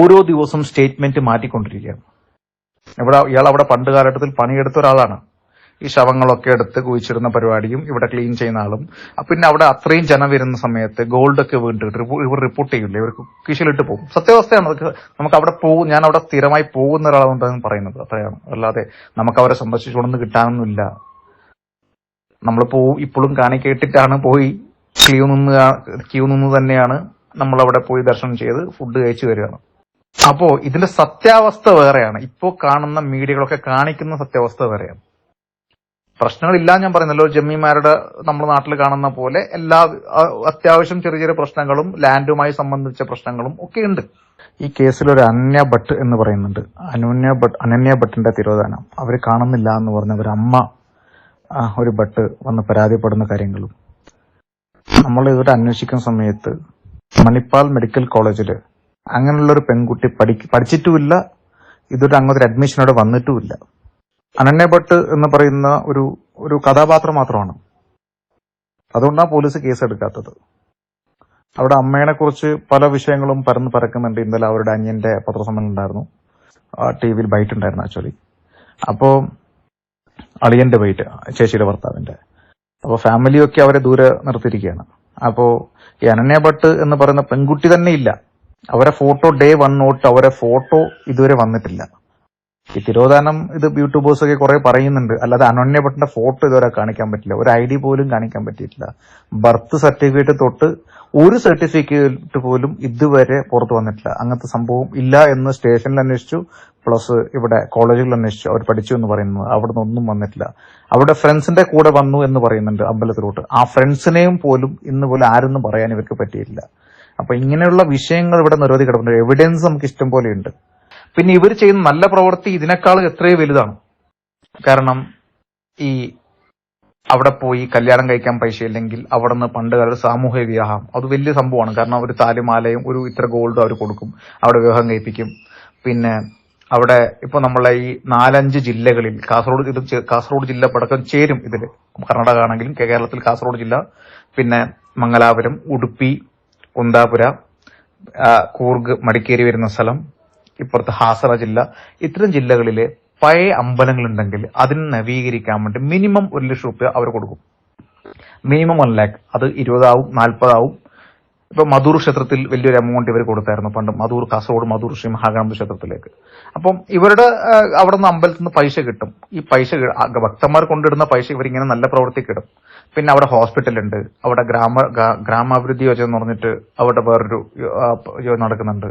Speaker 2: ഓരോ ദിവസവും സ്റ്റേറ്റ്മെന്റ് മാറ്റിക്കൊണ്ടിരിക്കുകയാണ്. ഇവിടെ ഇയാൾ അവിടെ പണ്ട് കാലഘട്ടത്തിൽ പണിയെടുത്ത ഒരാളാണ്. ഈ ശവങ്ങളൊക്കെ എടുത്ത് കുഴിച്ചിടുന്ന പരിപാടിയും ഇവിടെ ക്ലീൻ ചെയ്യുന്ന ആളും. പിന്നെ അവിടെ അത്രയും ജനം വരുന്ന സമയത്ത് ഗോൾഡ് ഒക്കെ വീണ്ടിട്ട് ഇവർ റിപ്പോർട്ട് ചെയ്യില്ല ഇവർക്ക് കിശിലിട്ട് പോകും. സത്യാവസ്ഥയാണ്. അതൊക്കെ നമുക്ക് അവിടെ പോകും ഞാൻ അവിടെ സ്ഥിരമായി പോകുന്ന ഒരാളുണ്ടെന്ന് പറയുന്നത്. അത്രയാണ്. അല്ലാതെ നമുക്ക് അവരെ സന്ദർശിച്ചുകൊണ്ടൊന്നും കിട്ടാനൊന്നുമില്ല. നമ്മൾ പോവും ഇപ്പോഴും കാണി കേട്ടിട്ടാണ് പോയി. ക്യൂ നിന്ന് ക്യൂ നിന്ന് തന്നെയാണ് നമ്മൾ അവിടെ പോയി ദർശനം ചെയ്ത് ഫുഡ് കഴിച്ചു വരികയാണ്. അപ്പോ ഇതിന്റെ സത്യാവസ്ഥ വേറെയാണ്. ഇപ്പോ കാണുന്ന മീഡിയകളൊക്കെ കാണിക്കുന്ന സത്യാവസ്ഥ വേറെയാണ്. പ്രശ്നങ്ങളില്ല ഞാൻ പറയുന്നല്ലോ ജമ്മിമാരുടെ നമ്മുടെ നാട്ടിൽ കാണുന്ന പോലെ എല്ലാ അത്യാവശ്യം ചെറിയ ചെറിയ പ്രശ്നങ്ങളും ലാൻഡുമായി സംബന്ധിച്ച പ്രശ്നങ്ങളും ഒക്കെ ഉണ്ട്. ഈ കേസിൽ ഒരു അനന്യ ഭട്ട് എന്ന് പറയുന്നുണ്ട്. അനന്യ ഭട്ട് അനന്യ ഭട്ടിന്റെ തിരോധാനം. അവർ കാണുന്നില്ല എന്ന് പറഞ്ഞ ഒരു അമ്മ ഒരു ഭട്ട് വന്ന് പരാതിപ്പെടുന്ന കാര്യങ്ങളും. നമ്മൾ ഇവിടെ അന്വേഷിക്കുന്ന സമയത്ത് മണിപ്പാൽ മെഡിക്കൽ കോളേജിൽ അങ്ങനെയുള്ള ഒരു പെൺകുട്ടി പഠി പഠിച്ചിട്ടുമില്ല. ഇതൊരു അങ്ങോട്ട് അഡ്മിഷനോടെ വന്നിട്ടുമില്ല. അനന്യ ഭട്ട് എന്ന് പറയുന്ന ഒരു ഒരു കഥാപാത്രം മാത്രമാണ്. അതുകൊണ്ടാണ് പോലീസ് കേസ് എടുക്കാത്തത്. അവിടെ അമ്മേനെ കുറിച്ച് പല വിഷയങ്ങളും പരന്ന് പരക്കുന്നുണ്ട്. ഇന്നലെ അവരുടെ അനിയന്റെ പത്രസമ്മേളനം ഉണ്ടായിരുന്നു. ടി വിയിൽ ബൈറ്റ് ഉണ്ടായിരുന്നു ആക്ച്വലി അപ്പോ അളിയന്റെ ബൈറ്റ് ചേച്ചിയുടെ ഭർത്താവിന്റെ. അപ്പൊ ഫാമിലിയൊക്കെ അവരെ ദൂരെ നിർത്തിയിരിക്കുകയാണ്. അപ്പോൾ ഈ അനന്യ ഭട്ട് എന്ന് പറയുന്ന പെൺകുട്ടി തന്നെ ഇല്ല. അവരെ ഫോട്ടോ ഡേ വൺ നോട്ട് അവരെ ഫോട്ടോ ഇതുവരെ വന്നിട്ടില്ല. ഈ തിരോധാനം ഇത് യൂട്യൂബേഴ്സ് ഒക്കെ കുറെ പറയുന്നുണ്ട്. അല്ലാതെ അനന്യ ഭട്ടിന്റെ ഫോട്ടോ ഇതുവരെ കാണിക്കാൻ പറ്റില്ല. ഒരു ഐ ഡി പോലും കാണിക്കാൻ പറ്റിയിട്ടില്ല. ബർത്ത് സർട്ടിഫിക്കറ്റ് തൊട്ട് ഒരു സർട്ടിഫിക്കറ്റ് പോലും ഇതുവരെ പുറത്തു വന്നിട്ടില്ല. അങ്ങനത്തെ സംഭവം ഇല്ല എന്ന് സ്റ്റേഷനിൽ അന്വേഷിച്ചു. പ്ലസ് ഇവിടെ കോളേജിൽ അന്വേഷിച്ചു. അവർ പഠിച്ചു എന്ന് പറയുന്നത്. അവിടെ ഒന്നും വന്നിട്ടില്ല. അവിടെ ഫ്രണ്ട്സിന്റെ കൂടെ വന്നു എന്ന് പറയുന്നുണ്ട് അമ്പലത്തിലോട്ട്. ആ ഫ്രണ്ട്സിനെയും പോലും ഇന്ന് പോലെ ആരെന്നും പറയാൻ ഇവർക്ക് പറ്റിയില്ല അപ്പൊ ഇങ്ങനെയുള്ള വിഷയങ്ങൾ ഇവിടെ നിരവധി കിടപ്പുണ്ട് എവിഡൻസ് നമുക്ക് ഇഷ്ടം പോലെ ഉണ്ട്. പിന്നെ ഇവർ ചെയ്യുന്ന നല്ല പ്രവൃത്തി ഇതിനേക്കാൾ എത്രയോ വലുതാണ്. കാരണം ഈ അവിടെ പോയി കല്യാണം കഴിക്കാൻ പൈസ ഇല്ലെങ്കിൽ അവിടെ നിന്ന് പണ്ട് കാലത്ത് സാമൂഹ്യ വിവാഹം. അത് വലിയ സംഭവമാണ്. കാരണം ഒരു താലിമാലയും ഒരു ഇത്ര ഗോൾഡും അവർ കൊടുക്കും. അവിടെ വിവാഹം കഴിപ്പിക്കും. പിന്നെ അവിടെ ഇപ്പൊ നമ്മളെ ഈ നാലഞ്ച് ജില്ലകളിൽ കാസർഗോഡ് ഇത് കാസർഗോഡ് ജില്ല പടക്കം ചേരും ഇതിൽ കർണാടക ആണെങ്കിലും കേരളത്തിൽ കാസർഗോഡ് ജില്ല. പിന്നെ മംഗലാപുരം ഉടുപ്പി കുന്താപുര കൂർഗ് മടിക്കേരി വരുന്ന സ്ഥലം. ഇപ്പുറത്ത് ഹാസറ ജില്ല ഇത്തരം ജില്ലകളിലെ പഴയ അമ്പലങ്ങളുണ്ടെങ്കിൽ അതിന് നവീകരിക്കാൻ വേണ്ടി മിനിമം ഒരു ലക്ഷം റുപ്യ അവർ കൊടുക്കും. മിനിമം വൺ ലാക്ക് അത് ഇരുപതാവും നാൽപ്പതാവും ഇപ്പൊ മധൂർ ക്ഷേത്രത്തിൽ വലിയൊരു എമൗണ്ട് ഇവർ കൊടുത്തായിരുന്നു പണ്ട്. മധൂർ കാസർഗോഡ് മധൂർ ശ്രീ മഹാഗണപതി ക്ഷേത്രത്തിലേക്ക്. അപ്പം ഇവരുടെ അവിടെ നിന്ന് അമ്പലത്തിൽ നിന്ന് പൈസ കിട്ടും. ഈ പൈസ ഭക്തന്മാർ കൊണ്ടിടുന്ന പൈസ ഇവരിങ്ങനെ നല്ല പ്രവൃത്തി ഇടും. പിന്നെ അവിടെ ഹോസ്പിറ്റൽ ഉണ്ട് അവിടെ ഗ്രാമ ഗ്രാമാഭിവൃദ്ധി യോജന എന്ന് പറഞ്ഞിട്ട് അവിടെ വേറൊരു നടക്കുന്നുണ്ട്.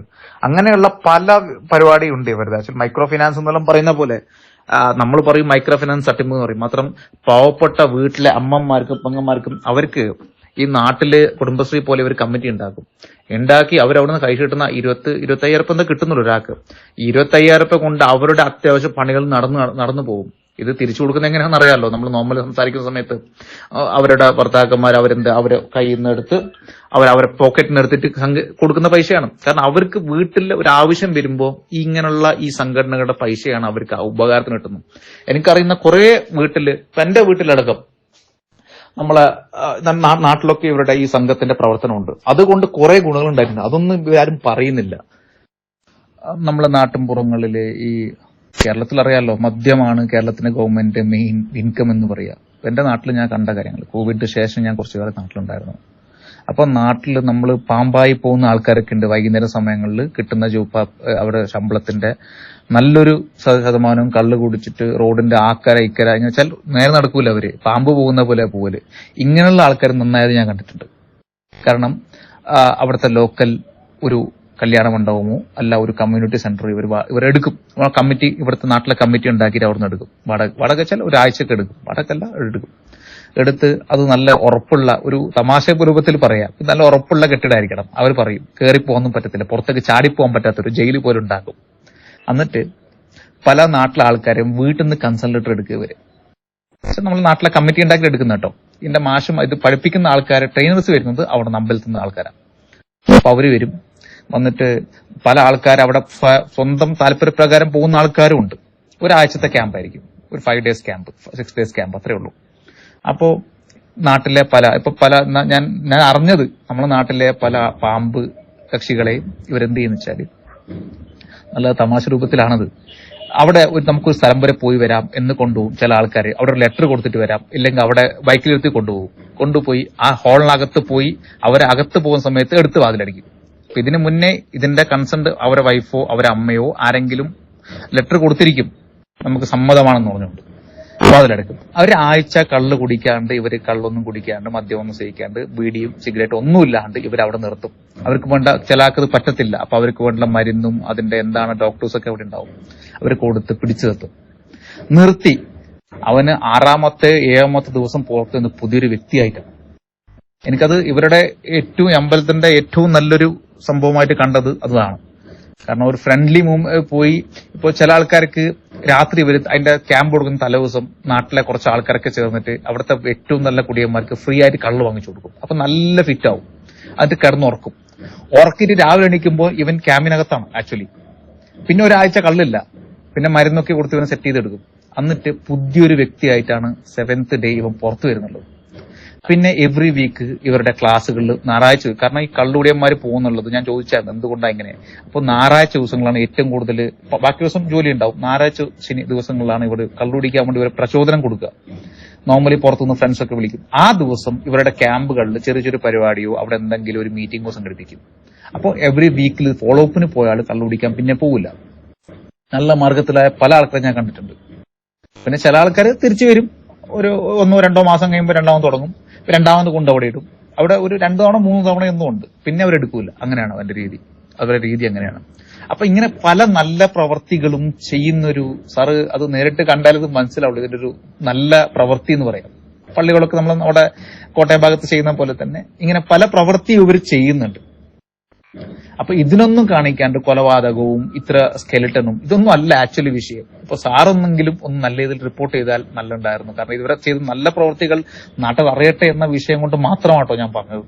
Speaker 2: അങ്ങനെയുള്ള പല പരിപാടിയും ഉണ്ട് ഇവരുടെ. മൈക്രോ ഫിനാൻസ് എന്നെല്ലാം പറയുന്ന പോലെ നമ്മൾ പറയും മൈക്രോ ഫിനാൻസ് തട്ടിപ്പ് എന്ന് പറയും. മാത്രം പാവപ്പെട്ട വീട്ടിലെ അമ്മമാർക്കും പെങ്ങന്മാർക്കും അവർക്ക് ഈ നാട്ടിൽ കുടുംബശ്രീ പോലെ ഒരു കമ്മിറ്റി ഉണ്ടാക്കും. ഉണ്ടാക്കി അവരവിടുന്ന് കൈ കിട്ടുന്ന ഇരുപത്തി ഇരുപത്തി അയ്യായിരം എന്താ കിട്ടുന്നുള്ളൂ ഒരാൾക്ക്. ഈ ഇരുപത്തി അയ്യായിരം രൂപ കൊണ്ട് അവരുടെ അത്യാവശ്യ പണികൾ നടന്നു നടന്നു പോകും. ഇത് തിരിച്ചു കൊടുക്കുന്ന എങ്ങനെയാണെന്ന് അറിയാമല്ലോ നമ്മൾ നോർമൽ സംസാരിക്കുന്ന സമയത്ത് അവരുടെ ഭർത്താക്കന്മാർ അവരെന്ത് അവരെ കയ്യിൽ നിന്ന് എടുത്ത് അവർ അവരെ പോക്കറ്റിൽ നിന്ന് എടുത്തിട്ട് കൊടുക്കുന്ന പൈസയാണ്. കാരണം അവർക്ക് വീട്ടിൽ ഒരു ആവശ്യം വരുമ്പോൾ ഇങ്ങനെയുള്ള ഈ സംഘടനകളുടെ പൈസയാണ് അവർക്ക് ഉപകാരത്തിന് കിട്ടുന്നത്. എനിക്കറിയുന്ന കുറെ വീട്ടിൽ തന്റെ വീട്ടിലടക്കം നമ്മളെ നാട്ടിലൊക്കെ ഇവരുടെ ഈ സംഘത്തിന്റെ പ്രവർത്തനമുണ്ട്. അതുകൊണ്ട് കുറെ ഗുണങ്ങൾ ഉണ്ടായിട്ടുണ്ട് അതൊന്നും ഇവരാരും പറയുന്നില്ല. നമ്മളെ നാട്ടിൻപുറങ്ങളിൽ ഈ കേരളത്തിൽ അറിയാലോ മദ്യമാണ് കേരളത്തിന്റെ ഗവൺമെന്റ് മെയിൻ ഇൻകം എന്ന് പറയുക എന്റെ നാട്ടിൽ ഞാൻ കണ്ട കാര്യങ്ങൾ കോവിഡ് ശേഷം ഞാൻ കുറച്ചു കാലം നാട്ടിലുണ്ടായിരുന്നു. അപ്പൊ നാട്ടിൽ നമ്മൾ പാമ്പായി പോകുന്ന ആൾക്കാരൊക്കെ ഉണ്ട് വൈകുന്നേര സമയങ്ങളിൽ കിട്ടുന്ന ജൂപ്പ അവരുടെ ശമ്പളത്തിന്റെ നല്ലൊരു ശത- ശതമാനവും കള്ള് കുടിച്ചിട്ട് റോഡിന്റെ ആക്കര ഇക്കര എന്ന് വെച്ചാൽ നേരെ നടക്കൂല അവർ. പാമ്പ് പോകുന്ന പോലെ പോവൽ. ഇങ്ങനെയുള്ള ആൾക്കാർ നന്നായത് ഞാൻ കണ്ടിട്ടുണ്ട്. കാരണം അവിടുത്തെ ലോക്കൽ ഒരു കല്യാണ മണ്ഡപമോ അല്ല ഒരു കമ്മ്യൂണിറ്റി സെന്റർ ഇവർ ഇവരെടുക്കും. കമ്മിറ്റി ഇവിടുത്തെ നാട്ടിലെ കമ്മിറ്റി ഉണ്ടാക്കിയിട്ട് അവിടെ നിന്ന് എടുക്കും. വാടക വാടക വെച്ചാൽ ഒരാഴ്ചക്ക് എടുക്കും. വടക്കല്ല എടുക്കും എടുത്ത് അത് നല്ല ഉറപ്പുള്ള ഒരു തമാശ രൂപത്തിൽ പറയാം. നല്ല ഉറപ്പുള്ള കെട്ടിടമായിരിക്കണം അവർ പറയും കയറിപ്പോകാനും പറ്റത്തില്ല. പുറത്തേക്ക് ചാടിപ്പോകാൻ പറ്റാത്തൊരു ജയിൽ പോലും ഉണ്ടാക്കും. എന്നിട്ട് പല നാട്ടിലെ ആൾക്കാരും വീട്ടിൽ നിന്ന് കൺസൾട്ടേറ്റർ എടുക്കുക വരെ. പക്ഷെ നമ്മൾ നാട്ടിലെ കമ്മിറ്റി ഉണ്ടാക്കി എടുക്കുന്ന കേട്ടോ. ഇതിന്റെ മാഷും ഇത് പഠിപ്പിക്കുന്ന ആൾക്കാരെ ട്രെയിനേഴ്സ് വരുന്നത് അവിടെ അമ്പലത്തിൽ നിന്ന് ആൾക്കാരാണ് അപ്പൊ അവർ വരും. വന്നിട്ട് പല ആൾക്കാർ അവിടെ സ്വന്തം താല്പര്യപ്രകാരം പോകുന്ന ആൾക്കാരും ഉണ്ട്. ഒരാഴ്ചത്തെ ക്യാമ്പായിരിക്കും ഒരു five days camp six days camp അത്രേ ഉള്ളൂ. അപ്പോ നാട്ടിലെ പല ഇപ്പൊ പല ഞാൻ ഞാൻ അറിഞ്ഞത് നമ്മുടെ നാട്ടിലെ പല പാമ്പ് കക്ഷികളെയും ഇവരെന്ത് ചെയ്യുന്ന വെച്ചാൽ. നല്ല തമാശ രൂപത്തിലാണത്. അവിടെ ഒരു നമുക്കൊരു സ്ഥലം വരെ പോയി വരാം എന്ന് കൊണ്ടുപോകും ചില ആൾക്കാർ അവിടെ ഒരു ലെറ്റർ കൊടുത്തിട്ട് വരാം. ഇല്ലെങ്കിൽ അവിടെ ബൈക്കിലെടുത്ത് കൊണ്ടുപോകും. കൊണ്ടുപോയി ആ ഹോളിനകത്ത് പോയി അവരെ അകത്ത് പോകുന്ന സമയത്ത് എടുത്ത് വാതിലടിക്കും. ഇതിനു മുന്നേ ഇതിന്റെ കൺസേൺ അവരെ വൈഫോ അവരെ അമ്മയോ ആരെങ്കിലും ലെറ്റർ കൊടുത്തിരിക്കും. നമുക്ക് സമ്മതമാണെന്ന് പറഞ്ഞുകൊണ്ട്. വാതിലടക്കും ആഴ്ച കള്ള് കുടിക്കാണ്ട് ഇവർ കള്ളൊന്നും കുടിക്കാണ്ട് മദ്യമൊന്നും സേവിക്കാണ്ട് ബീഡിയും സിഗരറ്റും ഒന്നും ഇല്ലാണ്ട് ഇവർ അവിടെ നിർത്തും. അവർക്ക് വേണ്ട ചിലാക്കത് പറ്റത്തില്ല. അപ്പൊ അവർക്ക് വേണ്ട മരുന്നും അതിന്റെ എന്താണ് ഡോക്ടേഴ്സ് ഒക്കെ അവിടെ ഉണ്ടാവും. അവർ കൊടുത്ത് പിടിച്ചു നിർത്തും. നിർത്തി. അവന് ആറാമത്തെ ഏഴാമത്തെ ദിവസം പുറത്ത് നിന്ന് പുതിയൊരു വ്യക്തിയായിട്ടാണ് എനിക്കത് ഇവരുടെ ഏറ്റവും അമ്പലത്തിന്റെ ഏറ്റവും നല്ലൊരു സംഭവമായിട്ട് കണ്ടത് അതാണ് കാരണം ഒരു ഫ്രണ്ട്ലി മൂവ് പോയി. ഇപ്പോൾ ചില ആൾക്കാർക്ക് രാത്രി ഇവർ അതിന്റെ ക്യാമ്പ് കൊടുക്കുന്ന തലേദിവസം നാട്ടിലെ കുറച്ച് ആൾക്കാരൊക്കെ ചേർന്നിട്ട് അവിടുത്തെ ഏറ്റവും നല്ല കുടിയന്മാർക്ക് ഫ്രീ ആയിട്ട് കള്ള് വാങ്ങിച്ചു കൊടുക്കും. അപ്പൊ നല്ല ഫിറ്റ് ആവും. എന്നിട്ട് കിടന്നുറക്കും. ഉറക്കിട്ട് രാവിലെ എണീക്കുമ്പോൾ ഇവൻ ക്യാമ്പിനകത്താണ് ആക്ച്വലി പിന്നെ ഒരാഴ്ച കള്ളില്ല. പിന്നെ മരുന്നൊക്കെ കൊടുത്ത് ഇവനെ സെറ്റ് ചെയ്തെടുക്കും. എന്നിട്ട് പുതിയൊരു വ്യക്തിയായിട്ടാണ് സെവൻത്ത് ഡേ ഇവൻ പുറത്തു വരുന്നുള്ളത്. പിന്നെ എവറി വീക്ക് ഇവരുടെ ക്ലാസ്സുകളിൽ ഞായറാഴ്ച കാരണം ഈ കള്ളുടിയന്മാർ പോകുന്നുള്ളത് ഞാൻ ചോദിച്ചായിരുന്നു എന്തുകൊണ്ടാണ് ഇങ്ങനെ? അപ്പൊ ഞായറാഴ്ച ദിവസങ്ങളാണ് ഏറ്റവും കൂടുതൽ ബാക്കി ദിവസം ജോലി ഉണ്ടാവും. ഞായറാഴ്ച ശനി ദിവസങ്ങളിലാണ് ഇവർ കള്ളുടിക്കാൻ വേണ്ടി ഇവരെ പ്രചോദനം കൊടുക്കുക. നോർമലി പുറത്തുനിന്ന് ഫ്രണ്ട്സ് ഒക്കെ വിളിക്കും. ആ ദിവസം ഇവരുടെ ക്യാമ്പുകളിൽ ചെറിയ ചെറിയ പരിപാടിയോ അവിടെ എന്തെങ്കിലും ഒരു മീറ്റിംഗോ സംഘടിപ്പിക്കും. അപ്പോൾ എവറി വീക്കിൽ ഫോളോ അപ്പിന് പോയാൽ കള്ളുപിടിക്കാൻ പിന്നെ പോവില്ല. നല്ല മാർഗത്തിലായ പല ആൾക്കാരെ ഞാൻ കണ്ടിട്ടുണ്ട്. പിന്നെ ചില ആൾക്കാർ തിരിച്ചു വരും. ഒരു ഒന്നോ രണ്ടോ മാസം കഴിയുമ്പോൾ രണ്ടാമത് തുടങ്ങും. രണ്ടാമത് കൊണ്ട് അവിടെ ഇടും. അവിടെ ഒരു രണ്ടു തവണ മൂന്ന് തവണ എന്നും ഉണ്ട്. പിന്നെ അവരെടുക്കൂല അങ്ങനെയാണ് അവന്റെ രീതി. അവരുടെ രീതി അങ്ങനെയാണ്. അപ്പൊ ഇങ്ങനെ പല നല്ല പ്രവർത്തികളും ചെയ്യുന്നൊരു സാറ് അത് നേരിട്ട് കണ്ടാൽ ഇത് മനസ്സിലാവുള്ളൂ. ഇതിന്റെ ഒരു നല്ല പ്രവൃത്തി എന്ന് പറയാം. പള്ളികളൊക്കെ നമ്മൾ അവിടെ കോട്ടയം ഭാഗത്ത് ചെയ്യുന്ന പോലെ തന്നെ ഇങ്ങനെ പല പ്രവൃത്തി ഇവർ ചെയ്യുന്നുണ്ട്. അപ്പൊ ഇതിനൊന്നും കാണിക്കാണ്ട് കൊലപാതകവും ഇത്ര സ്കെലിട്ടനും ഇതൊന്നും അല്ല ആക്ച്വലി വിഷയം. ഇപ്പൊ സാറൊന്നെങ്കിലും ഒന്ന് നല്ല രീതിയിൽ റിപ്പോർട്ട് ചെയ്താൽ നല്ലുണ്ടായിരുന്നു. കാരണം ഇതുവരെ ചെയ്ത നല്ല പ്രവൃത്തികൾ നാട്ടിൽ അറിയട്ടെ എന്ന വിഷയം കൊണ്ട് മാത്രമാട്ടോ ഞാൻ പറഞ്ഞത്.